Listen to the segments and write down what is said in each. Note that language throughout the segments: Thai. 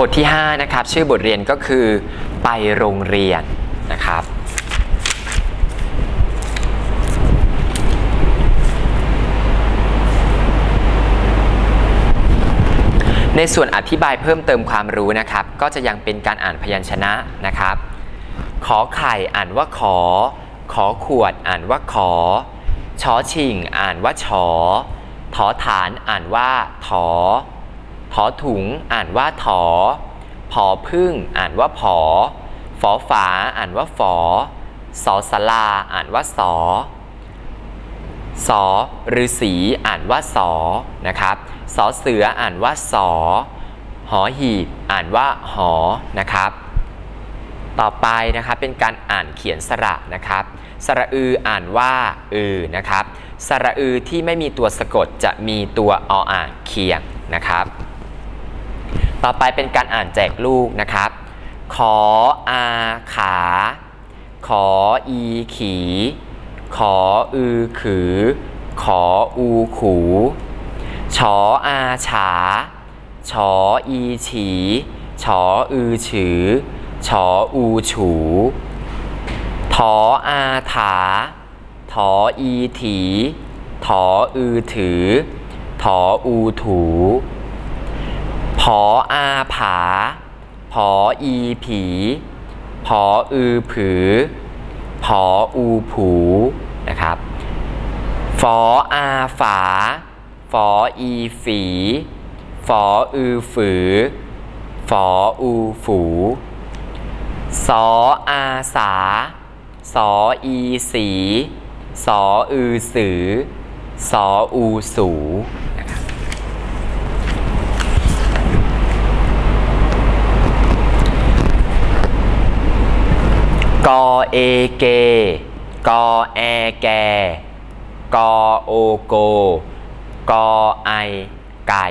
บทที่ 5 นะครับ ชื่อบทเรียนก็คือไปโรงเรียนนะครับในส่วนอธิบายเพิ่มเติมความรู้นะครับ ก็จะยังเป็นการอ่านพยัญชนะนะครับ ขอไข่อ่านว่าขอ ขอขวดอ่านว่าขอ ชอชิงอ่านว่าชอถอฐานอ่านว่าถอ ถอถุงอ่านว่าถอผอพึ่งอ่านว่าผอฝอฝาอ่านว่าฝอสอสลาอ่านว่าสอสอฤาษีอ่านว่าสอนะครับสอเสืออ่านว่าสอหอหีบอ่านว่าหอนะครับ ต่อไปนะครับเป็นการอ่านเขียนสระนะครับ สระอืออ่านว่าอือนะครับ สระอือที่ไม่มีตัวสะกดจะมีตัวออ่างเคียงนะครับ ต่อไปเป็นการอ่านแจกลูกนะครับ ขออาขา ขออีขี ขออือขือ ขออูขู ชออาฉา ชออีฉีชออือฉือ ชออูฉู ทออาถา ทออีถี ทออือถือ ทออูถู พออาผาพออีผีพออือผือพออูผูนะครับฟออาฝาฟออีฝีฟออือฝือฟออูฝูสออาสา สออีสี สออือสือ สออูสู นะครับกอเอเกกอแอแกกอโอโกกอไอไก่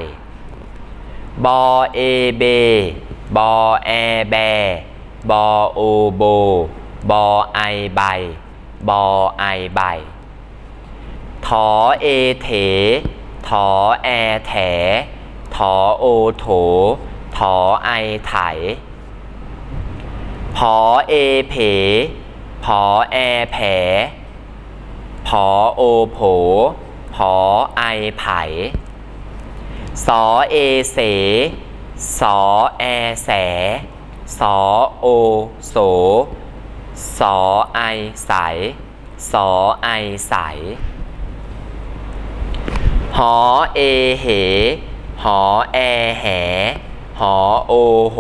บอเอเบบอแอแบบอเอเถทอแอแถทอโอโถทอไอไถพอแอแผพอโอโผพอไอไผสอเอเสสอแอแสสอโอโสสอไอใสสอไอใสหอเอเหหอแอแหหอโอโห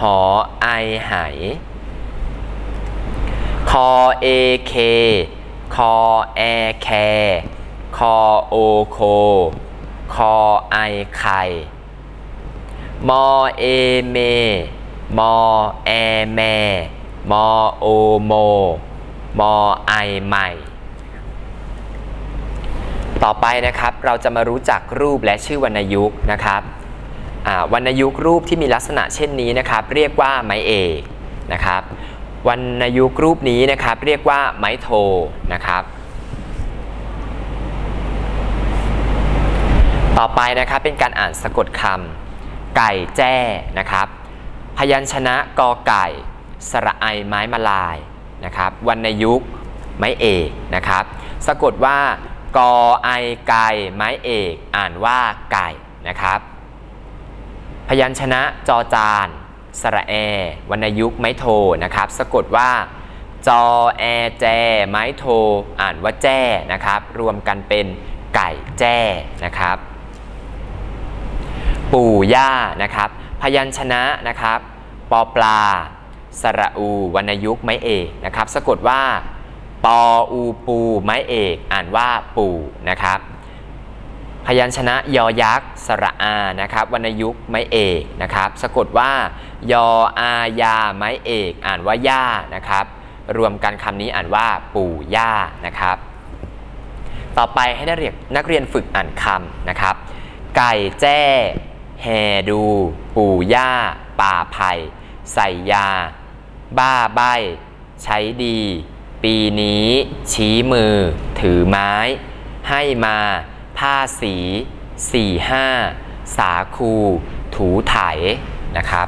หอไอไหคอเอเคคอแอแคคอโอโค คอไอไข่มอเอเม มอแอแม มอโอโม มอไอใหม่ ต่อไปนะครับเราจะมารู้จักรูปและชื่อวรรณยุกต์นะครับ วรรณยุกรูปที่มีลักษณะเช่นนี้นะครับ เรียกว่าไม้เอกนะครับวรรณยุกรูปนี้นะครับ เรียกว่าไม้โทนะครับ ต่อไปนะครับเป็นการอ่านสะกดคำไก่แจ้นะครับ พยัญชนะกอไก่ สระไอไม้มาลายนะครับวรรณยุกไม้เอกนะครับ สะกดว่ากอไอไก่ไม้เอก อ่านว่าไก่นะครับ พยัญชนะจอจานสระแอ วรรณยุกต์ไม้โทนะครับ สะกดว่าจอแอแจ ไม้โท อ่านว่าแจ้นะครับ รวมกันเป็นไก่แจ้นะครับ ปู่ย่านะครับ พยัญชนะนะครับปอปลา สระอู วรรณยุกต์ไม้เอกนะครับ สะกดว่าปออูปู ไม้เอก อ่านว่าปู่นะครับ พยัญชนะยอยักษ์สระอานะครับวรรณยุกต์ไม้เอกนะครับสะกดว่ายออายาไม้เอก อ่านว่าย่านะครับ รวมกันคำนี้อ่านว่าปู่ย่านะครับ ต่อไปให้นักเรียนนักเรียนฝึกอ่านคำนะครับ ไก่แจ้แห่ดู ปู่ย่า ป่าไผ่ใส่ยา บ้าใบใช้ดี ปีนี้ ชี้มือ ถือไม้ ให้มา ผ้าสีสี่ห้าสาคู ถูไถนะครับ